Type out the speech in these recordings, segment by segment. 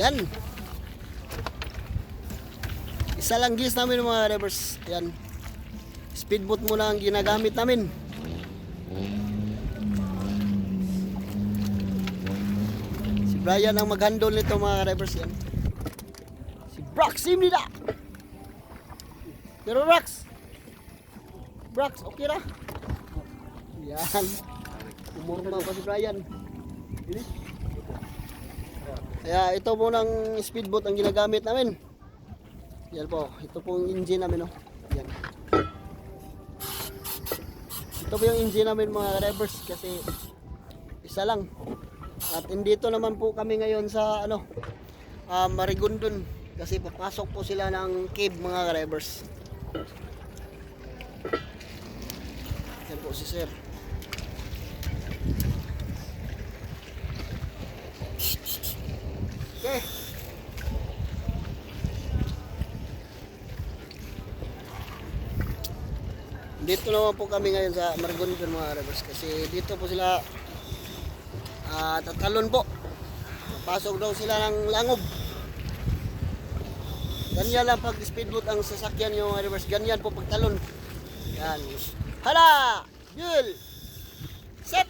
Yan. Isa lang gis namin mga drivers. Yan. Speedboat muna ang ginagamit namin. Si Brian ang mag-handle nito mga drivers yan. Si Brox Simnida. Pero Brox. Brox, okay na. Yan. Umurma pa si Brian. Kaya ito po ng speedboat ang ginagamit namin. Yan po. Ito po yung engine namin. Oh. Yan. Ito po yung engine namin mga drivers kasi isa lang. At indito naman po kami ngayon sa ano, uh, Marigondon kasi papasok po sila ng cave mga drivers. Yan po si sir. Dito naman po kami ngayon sa Margondon mga drivers kasi dito po sila ah tatalon po. Pasok daw sila ng langob. Ganyan lang pag speedboat ang sasakyan yung mga drivers. Ganyan po pagtalon. Yan. Hala! Yul! Set!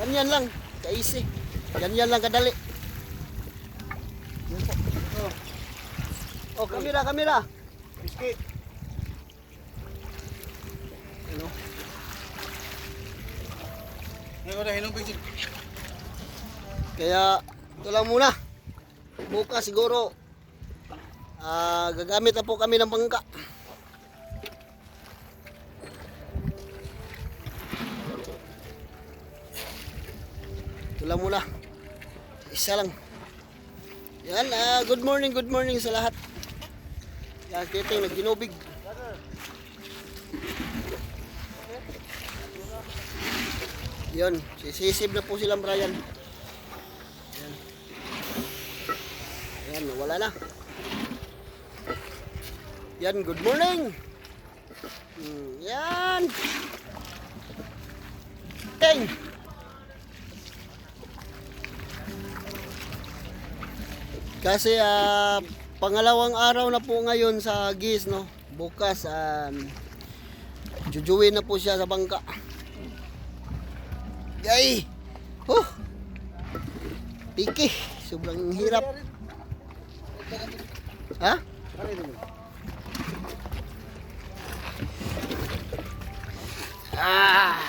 Ganyan lang. Ka-easy. Ganyan lang kadali. Oh. Oh, kamera, kamera. Biscuit. Ano? Hinong picture. Kaya ito lang muna. Bukas siguro ah gagamit na po kami ng bangka. Ito lang muna. Isa lang. Yan, ah, good morning, good morning sa lahat. Yan, kiting nagginubig. Yun, sisisib na po silang Brian. Yan. Yan, wala na. Yan, good morning. Hmm, yan. Ting. Kasi ah pangalawang araw na po ngayon sa GIS no. Bukas um, jujuin na po siya sa bangka. Yay! Huh! Piki! Sobrang hirap. Ha? Ah!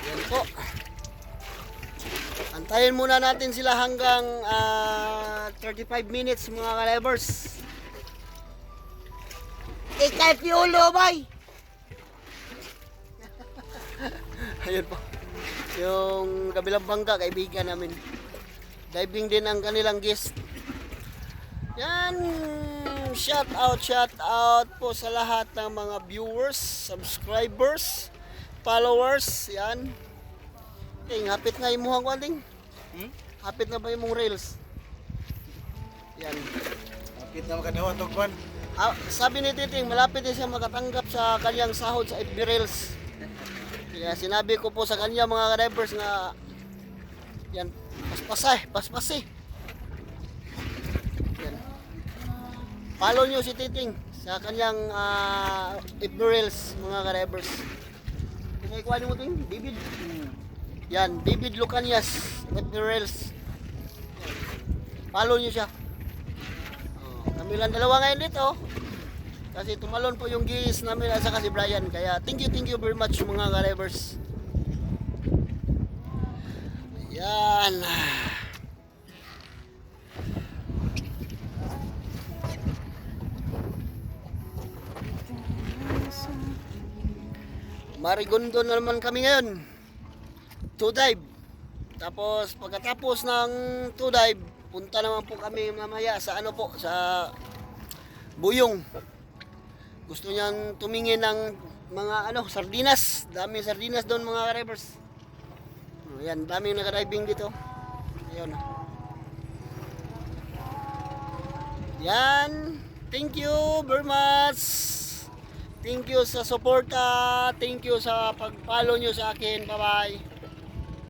Yan po. Antayin muna natin sila hanggang ah, 35 minutes mga kalebers. Ikay piulo, bay! Ayun po. Yung kabilang bangka, kaibigan namin. Diving din ang kanilang guest. Yan. Shout out, shout out po sa lahat ng mga viewers, subscribers, followers. Yan. Okay, hapit nga yung muhang ko, Anding. Hmm? Hapit na ba yung mong reels? Yan. Kapit na makadawa to kwan. Ah, sabi ni Titing, malapit din siya makatanggap sa kanyang sahod sa FB Reels. Kaya sinabi ko po sa kanya mga drivers na yan, paspasay, paspasay. Yan. Follow nyo si Titing sa kanyang ah, FB Reels mga drivers. Kaya ikuha mo Ting, David. Yan, David Lucanias, FB. Yan. Follow nyo siya. Kami lang dalawa ngayon dito. Kasi tumalon po yung gis namin at saka si Brian. Kaya thank you, thank you very much mga ka-revers. Yan. Marigondo na naman kami ngayon. Two dive. Tapos pagkatapos ng two dive, punta naman po kami mamaya sa ano po, sa Buyong. Gusto niyang tumingin ng mga ano, sardinas. Daming sardinas doon mga drivers. Oh, yan, daming naka-driving dito. Ayun. Yan. Thank you very much. Thank you sa suporta. Thank you sa pag-follow nyo sa akin. Bye-bye.